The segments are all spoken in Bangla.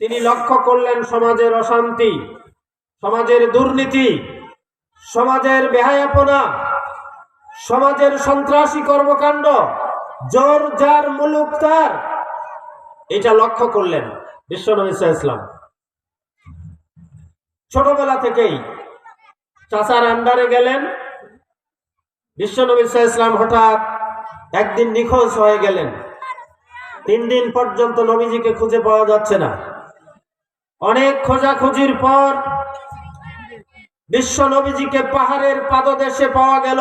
তিনি লক্ষ্য করলেন সমাজের অশান্তি, সমাজের দুর্নীতি, সমাজের বেহায়াপনা, সমাজের সন্ত্রাসী কর্মকাণ্ড, জোর যার মুলুক তার। এটা লক্ষ্য করলেন বিশ্বনবী ইসলাম ছোটবেলা থেকেই চাচার আন্ডারে গেলেন। বিশ্বনবী ইসলাম হঠাৎ একদিন নিখোঁজ হয়ে গেলেন। তিন দিন পর্যন্ত নবীজিকে খুঁজে পাওয়া যাচ্ছে না। অনেক খোঁজাখুঁজির পর বিশ্ব নবীজিকে পাহাড়ের পাদদেশে পাওয়া গেল।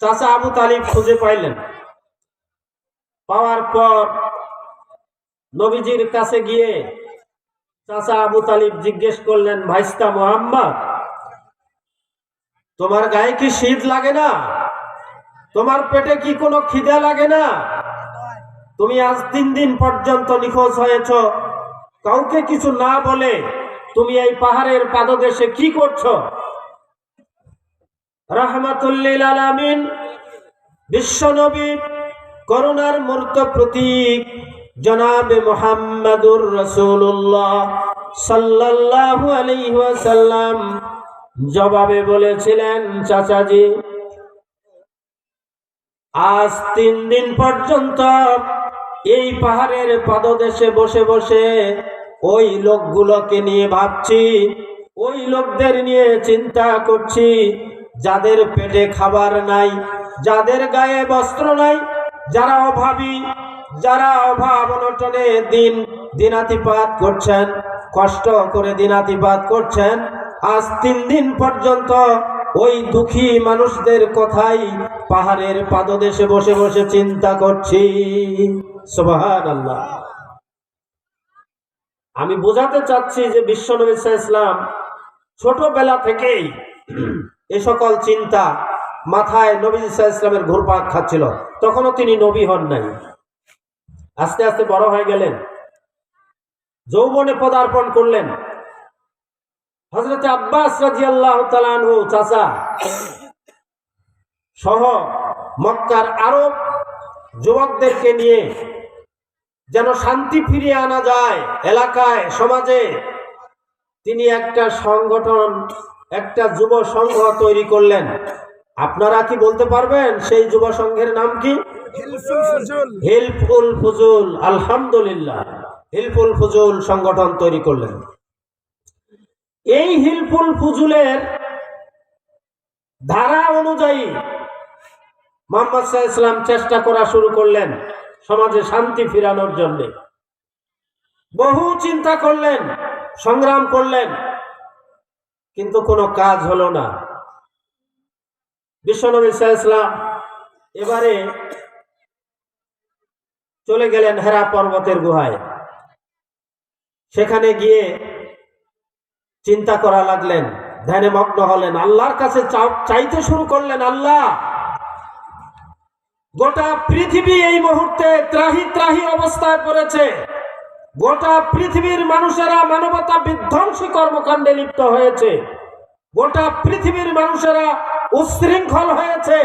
চাচা আবু তালিব খুঁজে পাইলেন। পাওয়ার পর নবীজির কাছে গিয়ে চাচা আবু তালিব জিজ্ঞেস করলেন, ভাইস্তা মোহাম্মদ, তোমার গায়ে কি শীত লাগে না? তোমার পেটে কি কোনো খিদে লাগে না? তুমি আজ তিন দিন পর্যন্ত নিখোঁজ হয়েছ। কাউকে কিছু না বলে তুমি এই পাহাড়ের পাদদেশে কি করছ? রহমাতুল্লিল আলামিন বিশ্বনবী করুণার মূর্ত প্রতীক জনাবে মোহাম্মদুর রসুল্লাহ সাল্লাল্লাহু আলাইহি ওয়াসাল্লাম জবাবে বলেছিলেন, চাচাজি, আজ তিন দিন পর্যন্ত এই পাহাড়ের পাদদেশে বসে বসে ওই লোকগুলোকে নিয়ে ভাবছি, ওই লোকদের নিয়ে চিন্তা করছি, যাদের পেটে খাবার নাই, যাদের গায়ে বস্ত্র নাই, যারা অভাবী, যারা অভাব অনটনে দিন, দিনাতিপাত করছেন, কষ্ট করে দিনাতিপাত করছেন, আজ তিন দিন পর্যন্ত ওই দুঃখী মানুষদের কথাই পাহাড়ের পাদদেশে বসে বসে চিন্তা করছি। সোবাহান আল্লাহ আমি বোঝাতে চাচ্ছি যে বিশ্ব বিশ্বনবী ইসলাম ছোটবেলা থেকেই এ সকল চিন্তা মাথায় নবী ইসলামের ঘুরপাক খাচ্ছিল। তখনও তিনি নবী হন নাই। আস্তে আস্তে বড় হয়ে গেলেন। যৌবনে পদার্পণ করলেন। হজরত আব্বাস রাজি আল্লাহ চাচা সহ মক্কার আরব যুবকদেরকে নিয়ে যেন শান্তি ফিরিয়ে আনা যায় এলাকায় সমাজে। তিনি একটা সংগঠন একটা যুব সংঘ তৈরি করলেন। আপনারা কি বলতে পারবেন সেই যুব সংঘের নাম কি? হিলফুল ফুজুল। আলহামদুলিল্লাহ। হিলফুল ফুজুল সংগঠন তৈরি করলেন। এই হিলফুল ফুজুলের ধারা অনুযায়ী মোহাম্মদ সাহা ইসলাম চেষ্টা করা শুরু করলেন। সমাজে শান্তি ফিরানোর জন্য। বহু চিন্তা করলেন, সংগ্রাম করলেন, কিন্তু কোনো কাজ হলো না। বিশ্বনবী ইসলাম এবারে চলে গেলেন হেরা পর্বতের গুহায়। সেখানে গিয়ে চিন্তা করা লাগলেন, ধ্যানে মগ্ন হলেন, আল্লাহর কাছে চাইতে শুরু করলেন, আল্লাহ! গোটা পৃথিবী এই মুহূর্তে ত্রাহি ত্রাহি অবস্থায় পড়েছে। গোটা পৃথিবীর মানুষেরা মানবতা বিধ্বংসী কর্মকাণ্ডে লিপ্ত হয়েছে। গোটা পৃথিবীর মানুষেরা উশৃঙ্খল হয়েছে।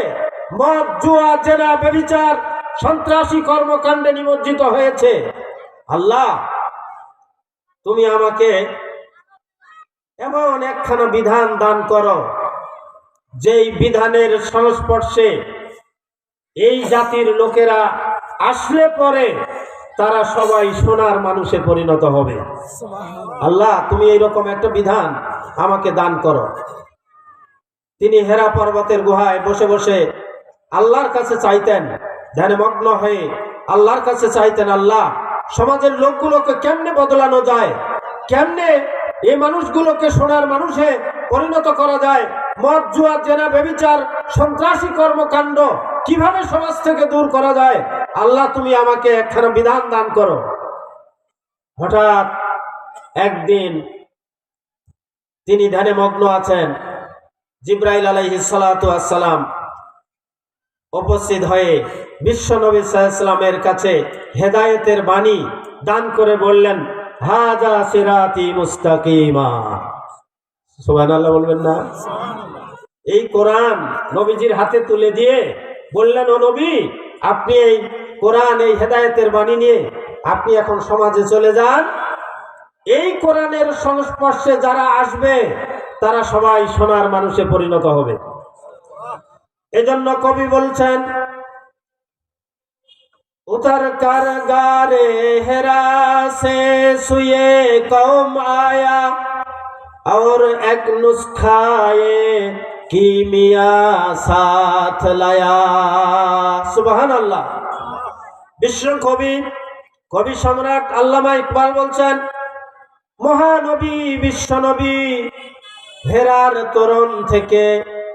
মদ, জুয়া, জেনা, বেবিচার, সন্ত্রাসী কর্মকাণ্ডে নিমজ্জিত হয়েছে। আল্লাহ, তুমি আমাকে এমন একখানা বিধান দান করো, যেই বিধানের সংস্পর্শে এই জাতির লোকেরা আসলে পরে তারা সবাই সোনার মানুষে পরিণত হবে। আল্লাহ, তুমি এইরকম একটা বিধান আমাকে দান করো। তিনি হেরা পর্বতের গুহায় বসে বসে আল্লাহর কাছে চাইতেন, ধ্যানে মগ্ন হয়ে আল্লাহর কাছে চাইতেন, আল্লাহ, সমাজের লোকগুলোকে কেমনে বদলানো যায়? কেমনে এই মানুষগুলোকে সোনার মানুষে পরিণত করা যায়? মদ, জুয়া, জেনা, বেবিচার, সন্ত্রাসী কর্মকাণ্ড কীভাবে সমাজ থেকে দূর করা যায়? আল্লাহ, তুমি আমাকে একখানা বিধান দান করো। হঠাৎ একদিন তিনি ধ্যানে মগ্ন আছেন। জিব্রাইল আলাইহি সালাম উপস্থিত হয়ে বিশ্ব নবী সাল্লামের কাছে হেদায়েতের বাণী দান করে বললেন, হাজা সিরাতি মুস্তাকিমা। সুবহানাল্লাহ বলবেন না? এই কোরআন নবীজির হাতে তুলে দিয়ে বললেন ও নবী আপনি এই কোরআন এই হেদায়েতের বাণী নিয়ে আপনি এখন সমাজে চলে যান এই কোরআনের সংস্পর্শে যারা আসবে তারা সবাই সোনার মানুষে পরিণত হবে এজন্য কবি বলছেন उतर कर गारे हेरा से सुए कौम आया और एक नुस्खाए কিমিয়া সাথ লায়া? সুবাহান আল্লাহ বিশ্ব কবি কবি সম্রাট আল্লামা ইকবাল বলছেন, মহানবী, বিশ্বনবী ভেরার তরুণ থেকে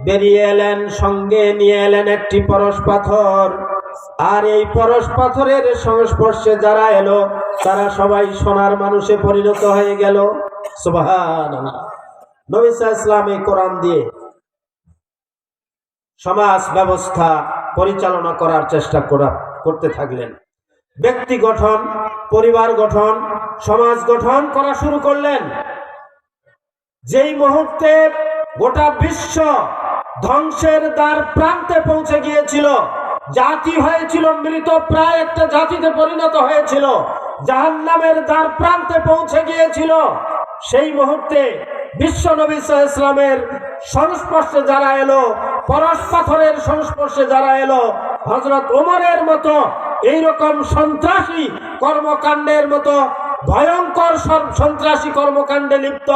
বেরিয়ে এলেন, সঙ্গে নিয়ে এলেন একটি পরশ পাথর। আর এই পরশ পাথরের সংস্পর্শে যারা এলো, তারা সবাই সোনার মানুষে পরিণত হয়ে গেল। সুবাহ নবিসা ইসলাম এই কোরআন দিয়ে সমাজ ব্যবস্থা পরিচালনা করার চেষ্টা করা, করতে থাকলেন। ব্যক্তি গঠন, পরিবার গঠন, সমাজ গঠন করা শুরু করলেন। যেই মুহূর্তে গোটা বিশ্ব ধ্বংসের দ্বার প্রান্তে পৌঁছে গিয়েছিল, জাতি হয়েছিল মৃত, প্রায় একটা জাতিতে পরিণত হয়েছিল, জাহান্নামের দ্বার প্রান্তে পৌঁছে গিয়েছিল, সেই মুহূর্তে বিশ্ব নবী ইসলামের সংস্পর্শে যারা এলো পরশ পাথরের সংস্পর্শে যারা এলো হজরত ওমরের মতো, এইরকম সন্ত্রাসী কর্মকাণ্ডের মতো, ভয়ঙ্কর সন্ত্রাসী কর্মকাণ্ডে লিপ্ত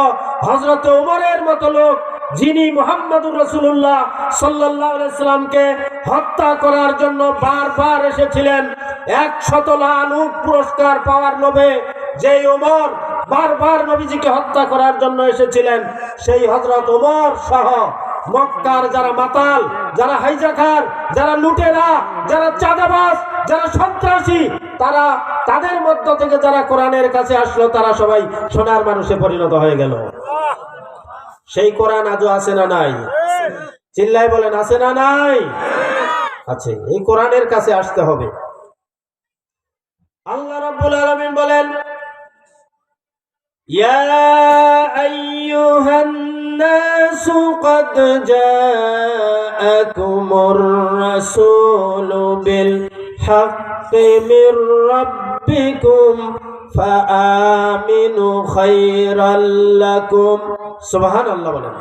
হজরত উমরের মতো লোক, যিনি মোহাম্মদুর রসুল্লাহ সাল্লাহামকে হত্যা করার জন্য বারবার এসেছিলেন, একশত লাল উট পুরস্কার পাওয়ার লোভে যে ওমর বারবার নবীজিকে হত্যা করার জন্য এসেছিলেন, সেই হজরত ওমর সহ মক্কার যারা মাতাল, যারা হাইজাকার, যারা লুটেরা, যারা চাঁদাবাস যারা সন্ত্রাসী, তারা তাদের মধ্য থেকে যারা কোরআনের কাছে আসলো, তারা সবাই সোনার মানুষে পরিণত হয়ে গেল। সেই কোরআন আজও আছে না নাই? চিল্লাই বলেন, আছে না নাই? আছে, এই কোরআনের কাছে আসতে হবে। আল্লাহ রাব্বুল আলামিন বলেন, ইয়া আইয়ুহান الناس قد جاءكم الرسول بالحق من ربكم فآمنوا خيرا لكم سبحان الله বলেন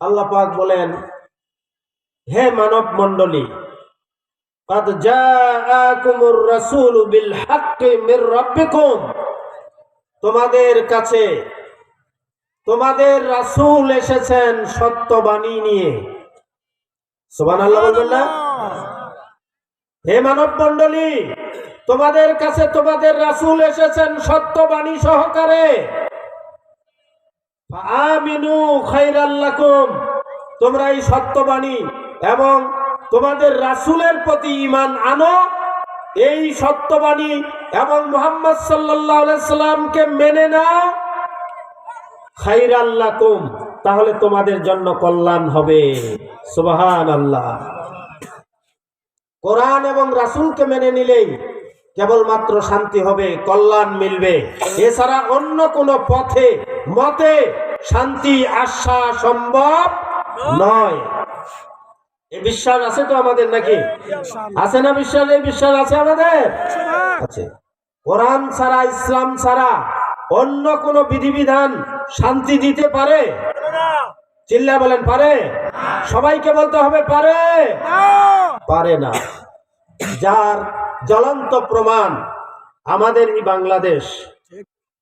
আল্লাহ পাক বলেন হে মানব মণ্ডলী قد جاءكم الرسول بالحق من ربكم তোমাদের কাছে তোমাদের রাসূল এসেছেন সত্যবাণী নিয়ে। সুবহানাল্লাহ বলবেন না? হে মানব মণ্ডলী তোমাদের কাছে তোমাদের রাসূল এসেছেন সত্যবাণী সহকারে। আমিনু খাইরাল্লাকুম তোমরা এই সত্যবাণী এবং তোমাদের রাসূলের প্রতি ইমান আনো। এই সত্যবাণী এবং মোহাম্মদ আলাইহি সাল্লামকে মেনে নাও। খাইরাল্লাকুম তাহলে তোমাদের জন্য কল্যাণ হবে। সুবহানাল্লাহ। কোরআন এবং রাসূলকে মেনে নিলেই কেবলমাত্র শান্তি হবে কল্যাণ মিলবে। এছাড়া অন্য কোন পথে মতে শান্তি আসা সম্ভব নয়। এই বিশ্বাস আছে তো আমাদের নাকি? আছে না বিশ্বাস? এই বিশ্বাস আছে আমাদের? আছে। কোরআন ছাড়া ইসলাম ছাড়া অন্য কোন বিধিবিধান শান্তি দিতে পারে? চিল্লা বলেন, পারে? সবাইকে বলতে হবে, পারে? পারে না। যার জ্বলন্ত প্রমাণ আমাদের এই বাংলাদেশ।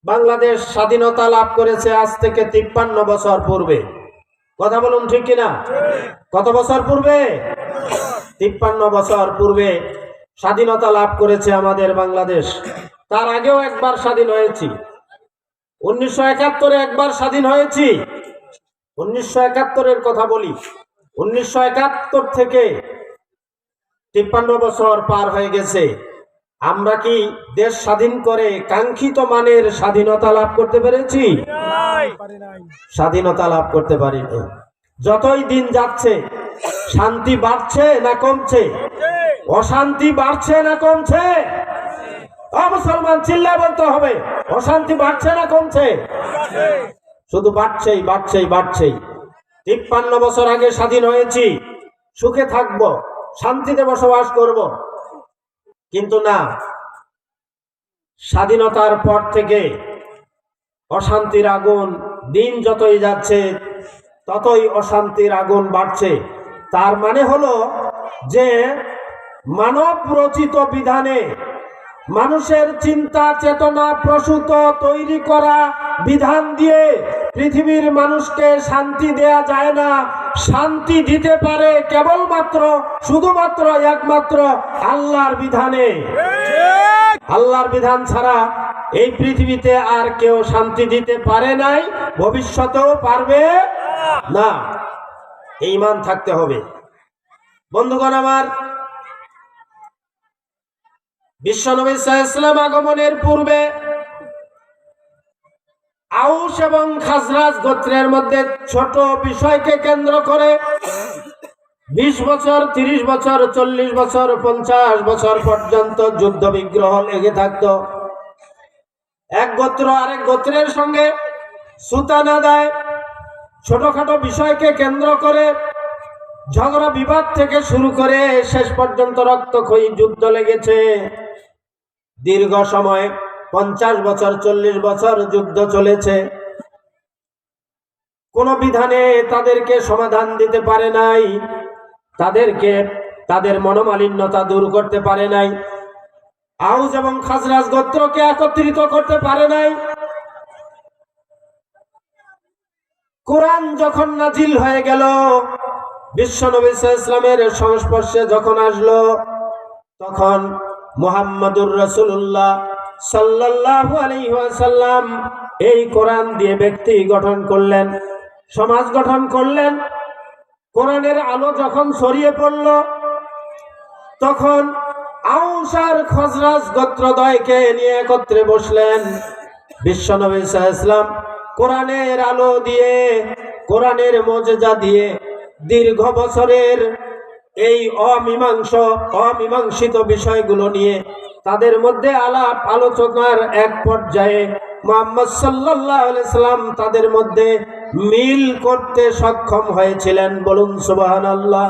বাংলাদেশ স্বাধীনতা লাভ করেছে আজ থেকে তিপ্পান্ন বছর পূর্বে। কথা বলুন ঠিক কিনা? কত বছর পূর্বে? তিপ্পান্ন বছর পূর্বে স্বাধীনতা লাভ করেছে আমাদের বাংলাদেশ। তার আগেও একবার স্বাধীন হয়েছি। উনিশশো একাত্তরে একবার স্বাধীন হয়েছি। উনিশশো একাত্তরের কথা বলি। উনিশশো একাত্তর থেকে তিপ্পান্ন বছর পার হয়ে গেছে। আমরা কি দেশ স্বাধীন করে কাঙ্ক্ষিত মানের স্বাধীনতা লাভ করতে পেরেছি? স্বাধীনতা লাভ করতে পারিনি। যতই দিন যাচ্ছে শান্তি বাড়ছে না কমছে? অশান্তি বাড়ছে না কমছে? মুসলমান চিল্লা বলতে হবে। অশান্তি বাড়ছে না কমছে? শুধু বাড়ছেই বাড়ছেই বাড়ছেই। তিপ্পান্ন বছর আগে স্বাধীন হয়েছি, সুখে থাকব, শান্তিতে বসবাস করব। কিন্তু না, স্বাধীনতার পর থেকে অশান্তির আগুন দিন যতই যাচ্ছে, ততই অশান্তির আগুন বাড়ছে। তার মানে হলো যে মানব রচিত বিধানে মানুষের চিন্তা, চেতনা প্রসূত তৈরি করা বিধান দিয়ে পৃথিবীর মানুষকে শান্তি দেয়া যায় না। শান্তি দিতে পারে কেবলমাত্র, শুধুমাত্র একমাত্র আল্লাহর বিধানে। আল্লাহর বিধান ছাড়া এই পৃথিবীতে আর কেউ শান্তি দিতে পারে নাই, ভবিষ্যতেও পারবে না। এই ইমান থাকতে হবে। বন্ধুগণ আমার বিশ্বনবী ইসলাম আগমনের পূর্বে আউস এবং খাজরাজ গোত্রের মধ্যে ছোট বিষয়কে কেন্দ্র করে বিশ বছর, তিরিশ বছর, চল্লিশ বছর, পঞ্চাশ বছর পর্যন্ত যুদ্ধ বিগ্রহ লেগে থাকতো। এক গোত্র আরেক গোত্রের সঙ্গে সুতানা দেয়। ছোটখাটো বিষয়কে কেন্দ্র করে ঝগড়া বিবাদ থেকে শুরু করে শেষ পর্যন্ত রক্তক্ষয়ী যুদ্ধ লেগেছে। দীর্ঘ সময়, পঞ্চাশ বছর, চল্লিশ বছর যুদ্ধ চলেছে। কোন বিধানে তাদেরকে সমাধান দিতে পারে নাই। তাদেরকে, তাদের মনোমালিন্যতা দূর করতে পারে নাই। আউজ এবং খাজরাজ গোত্রকে একত্রিত করতে পারে নাই। কোরআন যখন নাজিল হয়ে গেল বিশ্ব নবী ইসলামের সংস্পর্শে যখন আসলো, তখন মুহাম্মাদুর রসুল্লাহ সাল্লাল্লাহু আলাইহি ওয়াসাল্লাম এই কোরআন দিয়ে ব্যক্তি গঠন করলেন, সমাজ গঠন করলেন। কোরআনের আলো যখন ছড়িয়ে পড়ল, তখন আউসার খজরাজ গোত্রদয়কে নিয়ে একত্রে বসলেন। বিশ্বনবী ইসলাম কোরআনের আলো দিয়ে, কোরআনের মজেজা দিয়ে দীর্ঘ বছরের এই অমীমাংস, অমীমাংসিত বিষয়গুলো নিয়ে তাদের মধ্যে আলাপ আলোচনার এক পর্যায়ে মোহাম্মদ সাল্লাহ সাল্লাম তাদের মধ্যে মিল করতে সক্ষম হয়েছিলেন। বলুন সুবাহান আল্লাহ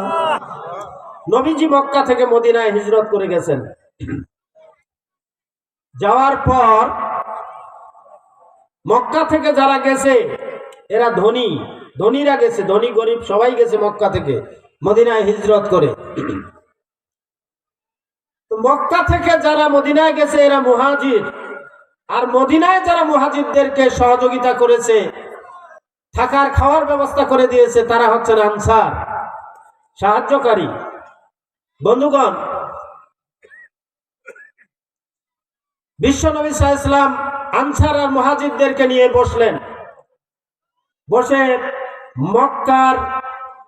নবীজি মক্কা থেকে মদিনায় হিজরত করে গেছেন। যাওয়ার পর মক্কা থেকে যারা গেছে, এরা ধনী, ধনীরা গেছে, ধনী গরিব সবাই গেছে মক্কা থেকে। মদিনায় হিজরত করে। মক্কা থেকে যারা মদিনায় গেছে, এরা মুহাজির। আর মদিনায় যারা মুহাজিরদেরকে সহযোগিতা করেছে, থাকার খাওয়ার ব্যবস্থা করে দিয়েছে, তারা হচ্ছেন আনসার, সাহায্যকারী। বন্ধুগণ, বিশ্ব নবী ইসলাম আনসার আর মহাজিদদেরকে নিয়ে বসলেন। বসে মক্কার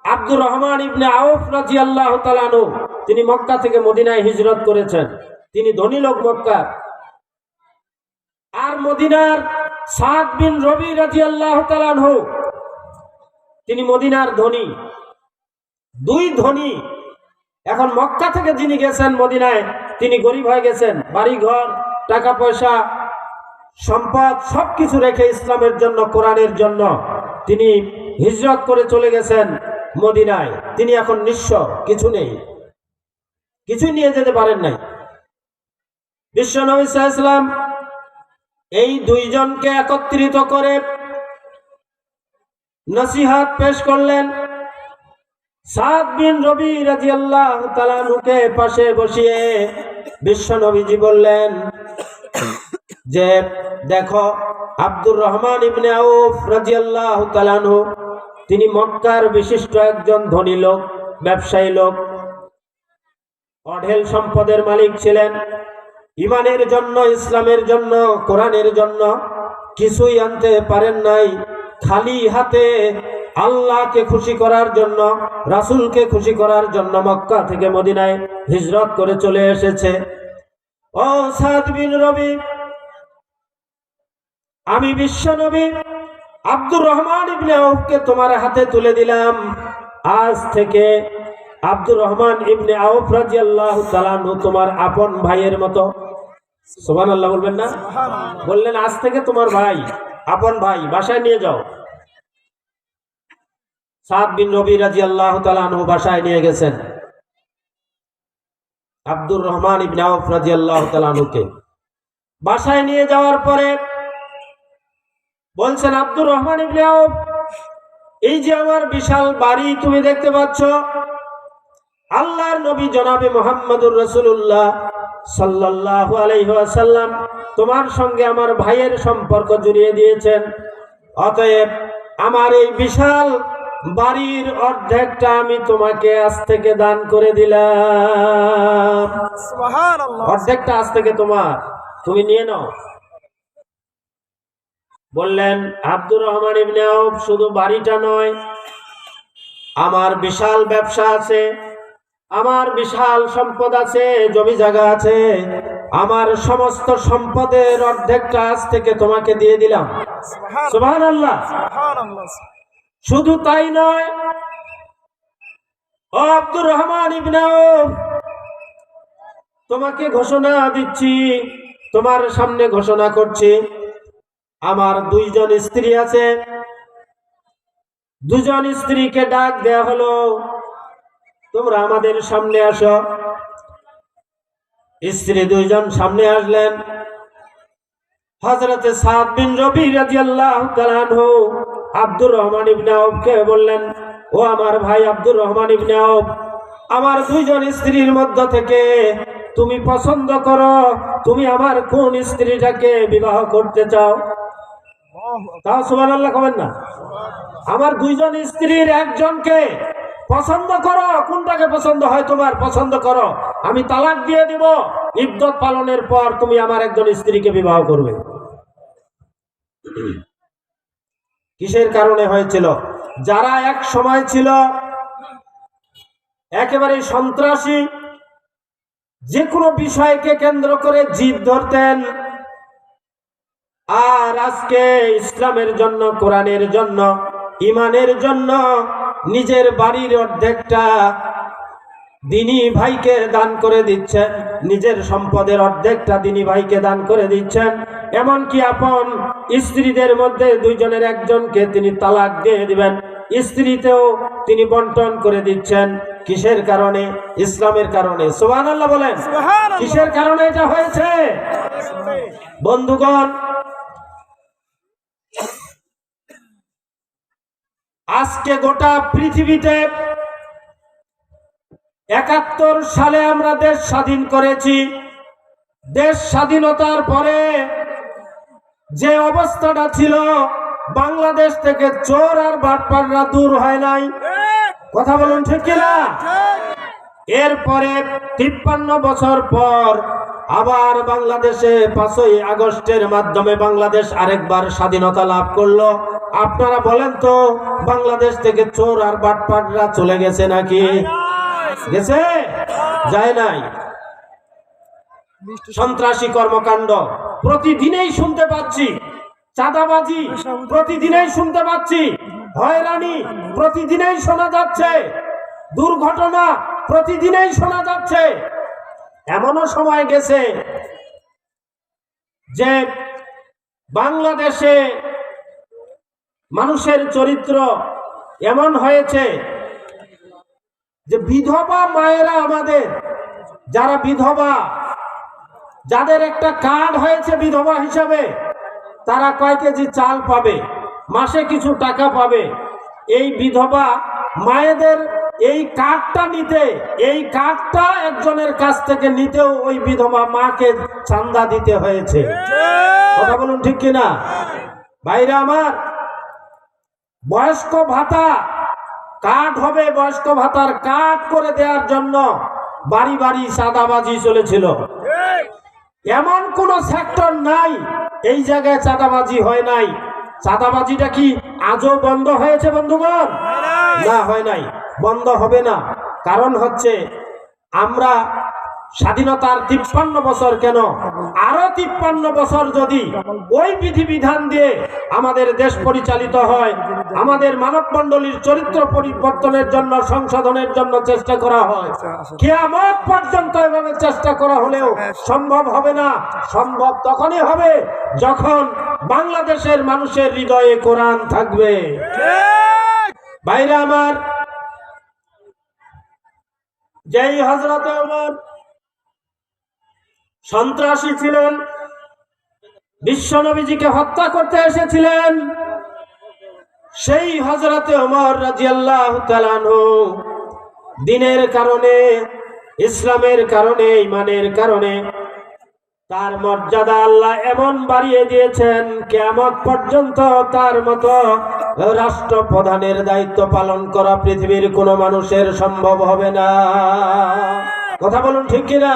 আব্দুর রহমান ইবনে আউফ রাজি আল্লাহ তালানু তিনি মক্কা থেকে মদিনায় হিজরত করেছেন। তিনি ধনী লোক মক্কার। আর মদিনার সাদ বিন রবি রাজি আল্লাহ তালানহু তিনি মদিনার ধনী। দুই ধনী। এখন মক্কা থেকে যিনি গেছেন মদিনায়, তিনি গরিব হয়ে গেছেন। বাড়ি ঘর টাকা পয়সা সম্পদ সবকিছু রেখে ইসলামের জন্য, কোরআনের জন্য তিনি হিজরত করে চলে গেছেন। মদিনায়। তিনি এখন নিঃস্ব, কিছু নেই। কিছুই নিয়ে যেতে পারেন নাই। বিশ্ব নবী ইসলাম এই দুইজনকে একত্রিত করে নসিহাত পেশ করলেন। সাদ বিন রবি রাজি আল্লাহ তালানুকে পাশে বসিয়ে বিশ্ব নবীজি বললেন, যে দেখো আব্দুর রহমান ইবনে আউফ রাজি আল্লাহ তালানহু তিনি মক্কার বিশিষ্ট একজন ধনী লোক, ব্যবসায়ী লোক। অঢেল সম্পদের মালিক ছিলেন। ইমানের জন্য, ইসলামের জন্য, কোরআনের জন্য কিছুই আনতে পারেন নাই। খালি হাতে আল্লাহকে খুশি করার জন্য, রাসুলকে খুশি করার জন্য মক্কা থেকে মদিনায় হিজরত করে চলে এসেছে। ও সাদ বিন রবি, আমি বিশ্ব নবী আব্দুর রহমান ইবনে আউফকে তোমার হাতে তুলে দিলাম। আজ থেকে আব্দুর রহমান ইবনে আউফ রাজিয়াল্লাহু তাআলা তোমার আপন ভাইয়ের মতো। সুবহানাল্লাহ বলবেন না? বললেন আজ থেকে তোমার ভাই আপন ভাই বাসায় নিয়ে যাও। সাদ বিন রবি রাজি আল্লাহ তালু বাসায় নিয়ে গেছেন। আব্দুর রহমান ইবনে আউফ রাজি আল্লাহ তালুকে বাসায় নিয়ে যাওয়ার পরে বলছেন আব্দুর রহমান ইবনে আউফ এই যে আমার বিশাল বাড়ি তুমি দেখতে পাচ্ছ আল্লাহর নবী জনাবে মোহাম্মদুর রসুল্লাহ সাল্লাল্লাহু আলাইহি তোমার সঙ্গে আমার ভাইয়ের সম্পর্ক জুড়িয়ে দিয়েছেন। অতএব আমার এই বিশাল বাড়ির অর্ধেকটা আমি তোমাকে আজ থেকে দান করে দিলাম। অর্ধেকটা আজ থেকে তোমার। তুমি নিয়ে নাও। বললেন আব্দুর রহমান ইবনে আউফ শুধু বাড়িটা নয় আমার বিশাল ব্যবসা আছে আমার বিশাল সম্পদ আছে জমি জায়গা আছে আমার সমস্ত সম্পদের অর্ধেকটা আজ থেকে তোমাকে দিয়ে দিলাম। সুবহান সুবহানাল্লাহ। সুবহানাল্লাহ। শুধু তাই নয় ও আব্দুর রহমান ইবনে আউফ তোমাকে ঘোষণা দিচ্ছি তোমার সামনে ঘোষণা করছি আমার দুইজন স্ত্রী আছে। দুজন স্ত্রীকে ডাক দেয়া হলো, তোমরা আমাদের সামনে আসো। স্ত্রী দুইজন সামনে আসলেন। হজরতে সাদ বিন রবি আব্দুর রহমান ইবনে আউফকে বললেন, ও আমার ভাই আব্দুর রহমান ইবনে আমার দুইজন স্ত্রীর মধ্য থেকে তুমি পছন্দ করো। তুমি আমার কোন স্ত্রীটাকে বিবাহ করতে চাও? তাও সুবহানাল্লাহ কবেন না? আমার দুইজন স্ত্রীর একজনকে পছন্দ করো, কোনটাকে পছন্দ হয় তোমার পছন্দ করো। আমি তালাক দিয়ে দিব ইদ্যত পালনের পর তুমি আমার একজন স্ত্রীকে বিবাহ করবে। কিসের কারণে হয়েছিল? যারা এক সময় ছিল একেবারে সন্ত্রাসী যে কোনো বিষয়কে কেন্দ্র করে জিদ ধরতেন আর আজকে ইসলামের জন্য কোরআনের জন্য ইমানের জন্য নিজের বাড়ির অর্ধেকটা দিনী ভাইকে দান করে দিচ্ছেন নিজের সম্পদের অর্ধেকটা দিনী ভাইকে দান করে দিচ্ছেন। এমনকি আপন স্ত্রীদের মধ্যে দুইজনের একজনকে তিনি তালাক দিয়ে দিবেন। স্ত্রীতেও তিনি বন্টন করে দিচ্ছেন। কিসের কারণে? ইসলামের কারণে। সোহান আল্লাহ বলেন কিসের কারণে এটা হয়েছে? বন্ধুগণ আজকে গোটা পৃথিবীতে একাত্তর সালে আমরা দেশ স্বাধীন করেছি। দেশ স্বাধীনতার পরে যে অবস্থাটা ছিল বাংলাদেশ থেকে চোর আর বাটপাররা দূর হয় নাই। কথা বলুন ঠিক কিনা? এরপরে তিপ্পান্ন বছর পর আবার বাংলাদেশে পাঁচই আগস্টের মাধ্যমে বাংলাদেশ আরেকবার স্বাধীনতা লাভ করল। আপনারা বলেন তো, বাংলাদেশ থেকে চোর আর বাটপাটরা চলে গেছে নাকি? গেছে? যায় নাই। সন্ত্রাসী কর্মকাণ্ড। প্রতিদিনেই শুনতে পাচ্ছি। চাঁদাবাজি। প্রতিদিনেই শুনতে পাচ্ছি। হয়রানি। প্রতিদিনেই শোনা যাচ্ছে। দুর্ঘটনা। প্রতিদিনেই শোনা যাচ্ছে। এমনও সময় গেছে যে বাংলাদেশে মানুষের চরিত্র এমন হয়েছে যে বিধবা মায়েরা আমাদের, যারা বিধবা, যাদের একটা কার্ড হয়েছে বিধবা হিসাবে, তারা কয় কেজি চাল পাবে, মাসে কিছু টাকা পাবে। এই বিধবা মায়েদের এই কার্ডটা নিতে এই কার্ডটা একজনের কাছ থেকে নিতেও ওই বিধবা মাকে চান্দা দিতে হয়েছে। কথা বলুন ঠিক কিনা? বাইরে আমার বয়স্ক ভাতা কাঠ হবে বয়স্ক ভাতার কাঠ করে দেওয়ার জন্য বাড়ি বাড়ি সাদাবাজি চলেছিল। এমন কোন সেক্টর নাই এই জায়গায় চাঁদাবাজি হয় নাই। চাঁদাবাজিটা কি আজও বন্ধ হয়েছে বন্ধুগণ? না হয় নাই। বন্ধ হবে না। কারণ হচ্ছে আমরা স্বাধীনতার তিপ্পান্ন বছর কেন? আরও তিপ্পান্ন বছর যদি ওই বিধিবিধান দিয়ে আমাদের দেশ পরিচালিত হয় আমাদের মানব মণ্ডলীর চরিত্র পরিবর্তনের জন্য সংশোধনের জন্য চেষ্টা করা হয়। কেয়ামত পর্যন্ত এভাবে চেষ্টা করা হলেও সম্ভব হবে না। সম্ভব তখনই হবে যখন বাংলাদেশের মানুষের হৃদয়ে কোরআন থাকবে। বাইরে আমার যেই হজরত সন্ত্রাসী ছিলেন বিশ্বনবীজিকে হত্যা করতে এসেছিলেন, সেই হজরতে ওমর রাজিয়াল্লাহ দিনের কারণে, ইসলামের কারণে ইমানের কারণে তার মর্যাদা আল্লাহ এমন বাড়িয়ে দিয়েছেন কেমন পর্যন্ত তার মতো রাষ্ট্রপ্রধানের দায়িত্ব পালন করা পৃথিবীর কোনো মানুষের সম্ভব হবে না। কথা বলুন ঠিক কিনা?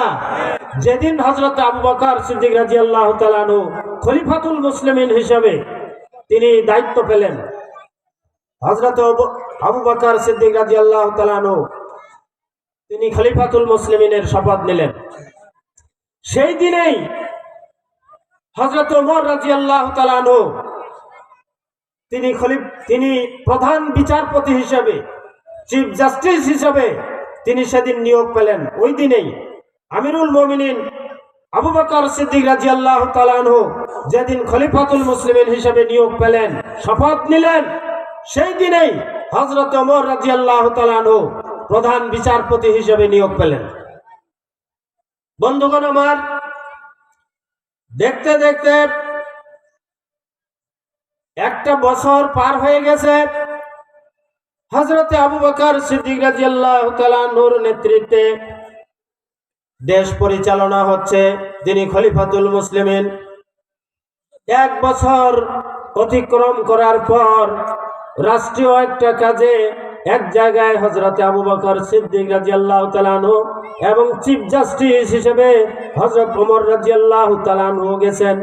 যেদিন হজরত আবু বকর সিদ্দিক রাজি আল্লাহ তালানু খলিফাতুল মুসলিমিন হিসাবে তিনি দায়িত্ব পেলেন হজরত আবু- বকর সিদ্দিক রাজি আল্লাহ তালানু তিনি খলিফাতুল মুসলিমিনের শপথ নিলেন। সেই দিনেই হজরত ওমর রাজি আল্লাহ তিনি খলিফ, তিনি প্রধান বিচারপতি হিসেবে, চিফ জাস্টিস হিসেবে তিনি সেদিন নিয়োগ পেলেন। ওই দিনেই আমিরুল মোমিনিন আবু বকর সিদ্দিক রাজি আল্লাহ তালানহু যেদিন খলিফাতুল মুসলিমিন হিসেবে নিয়োগ পেলেন, শপথ নিলেন, সেই দিনেই হজরত ওমর রাজি আল্লাহ তালানহু প্রধান বিচারপতি হিসেবে নিয়োগ পেলেন। বন্ধুগণ আমার, দেখতে দেখতে একটা বছর পার হয়ে গেছে। হজরতে আবু বকর সিদ্দিক রাজিয়াল্লাহ নেতৃত্বে দেশ পরিচালনা হচ্ছে তিনি খলিফাতুল মুসলিমিন। এক বছর অতিক্রম করার পর রাষ্ট্রীয় একটা কাজে এক জায়গায় হজরতে আবু বকর সিদ্দিক রাজিয়াল্লাহ তালানু এবং চিফ জাস্টিস হিসেবে হজরত ওমর রাজিয়াল্লাহ তালানু গেছেন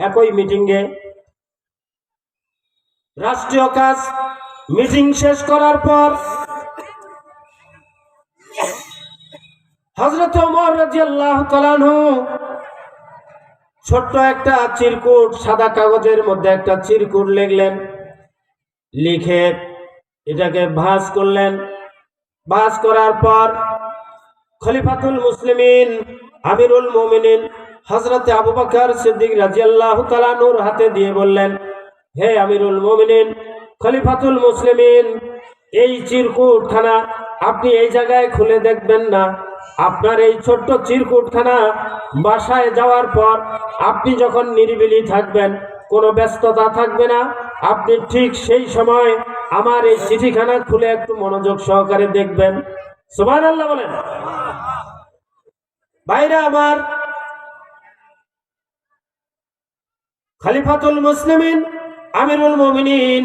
একই মিটিংয়ে। রাষ্ট্রীয় কাজ মিটিং শেষ করার পর হজরত ওমর রাজিয়াল্লাহ তালানহু ছোট্ট একটা চিরকুট সাদা কাগজের মধ্যে একটা চিরকুট লিখলেন, লিখে এটাকে ভাঁজ করলেন। ভাঁজ করার পর খলিফাতুল মুসলিমিন, আমিরুল মোমিনিন হজরতে আবু বকর সিদ্দিক রাজিয়াল্লাহ তালানুর হাতে দিয়ে বললেন, হে আমিরুল মোমিনিন, খলিফাতুল মুসলিমিন, এই চিরকুটখানা আপনি এই জায়গায় খুলে দেখবেন না। আপনার এই ছোট্ট চিরকুটখানা বাসায় যাওয়ার পর আপনি যখন নিরিবিলি থাকবেন, কোনো ব্যস্ততা থাকবে না। আপনি ঠিক সেই সময় আমার এই চিঠিখানা খুলে একটু মনোযোগ সহকারে দেখবেন। সুবান আল্লাহ বলেন। বাইরে আমার, খালিফাতুল মুসলিমিন, আমিরুল মুমিনিন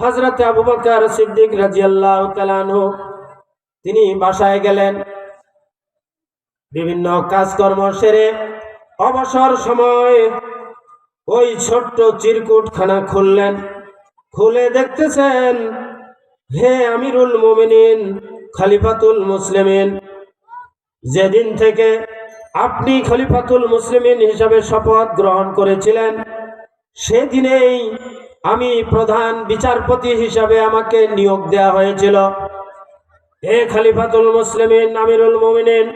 হজরত আবু বকর সিদ্দিক রাজিয়াল্লাহু তাআলাহু তিনি বাসায় গেলেন। বিভিন্ন কাজকর্ম সেরে অবসর সময় ওই ছোট্ট চিরকুটখানা খুললেন। খুলে দেখতেছেন, হে আমিরুল মুমিনিন, খালিফাতুল মুসলিমিন। যেদিন থেকে আপনি খলিফাতুল মুসলিমিন হিসাবে শপথ গ্রহণ করেছিলেন, সেদিনেই আমি প্রধান বিচারপতি হিসাবে আমাকে নিয়োগ দেওয়া হয়েছিল। হে খলিফাতুল মুসলিমিন, আমিরুল মুমিনিন,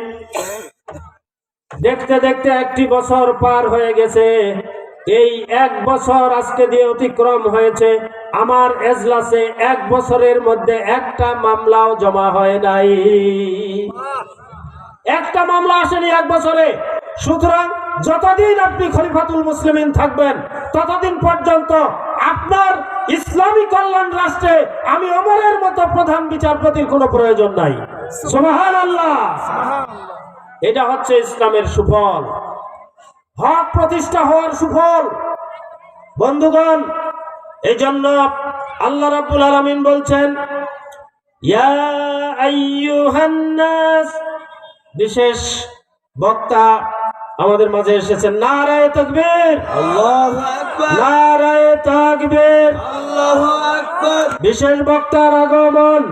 দেখতে দেখতে একটি বছর পার হয়ে গেছে। এই এক বছর আজকে দিয়ে অতিক্রম হয়েছে। আমার এজলাসে এক বছরের মধ্যে একটা মামলাও জমা হয় নাই। একটা মামলা আসেনি এক বছরে। সুতরাং যতদিন আপনি খলিফাতুল মুসলিমিন থাকবেন ততদিন পর্যন্ত আপনার ইসলামী কল্যাণ রাষ্ট্রে আমি অমরের মতো প্রধান বিচারপতির কোনো প্রয়োজন নাই। সোহান আল্লাহ এটা হচ্ছে ইসলামের সুফল। হক প্রতিষ্ঠা হওয়ার সুফল। বন্ধুগণ এই জন্য আল্লাহ রাব্বুল আলামিন বলছেন ইয়া বিশেষ বক্তা আমাদের মাঝে এসেছেন নারায় তাকবীর। আল্লাহু আকবার। নারায়ে তাকবীর। আল্লাহু আকবার। বিশেষ বক্তার আগমন।